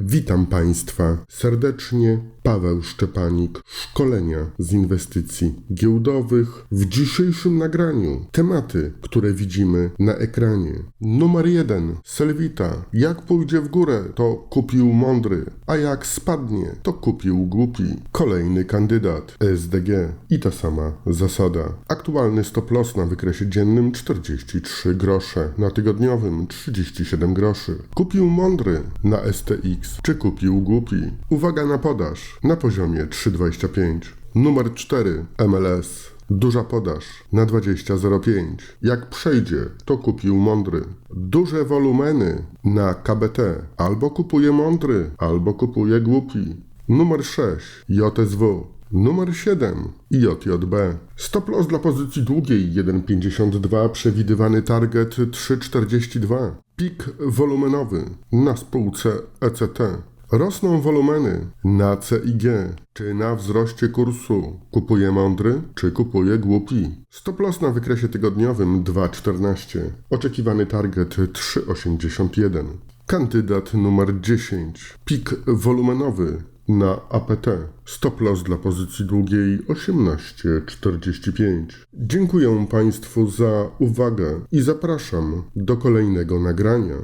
Witam Państwa serdecznie. Paweł Szczepanik, szkolenia z inwestycji giełdowych. W dzisiejszym nagraniu tematy, które widzimy na ekranie. Numer jeden. Selvita. Jak pójdzie w górę, to kupił mądry, a jak spadnie, to kupił głupi. Kolejny kandydat. SDG. I ta sama zasada. Aktualny stop loss na wykresie dziennym 43 grosze, na tygodniowym 37 groszy. Kupił mądry na STX, czy kupił głupi? Uwaga na podaż na poziomie 3,25. Numer 4 MLS. Duża podaż na 20,05. Jak przejdzie, to kupił mądry. Duże wolumeny na KBT. Albo kupuje mądry, albo kupuje głupi. Numer 6 JSW. Numer 7 JJB. Stop loss dla pozycji długiej 1,52, przewidywany target 3,42. Pik wolumenowy na spółce ECT. Rosną wolumeny na CIG, czy na wzroście kursu. Kupuje mądry, czy kupuje głupi. Stop loss na wykresie tygodniowym 2,14. Oczekiwany target 3,81. Kandydat numer 10. Pik wolumenowy na APT. Stop loss dla pozycji długiej 18,45. Dziękuję Państwu za uwagę i zapraszam do kolejnego nagrania.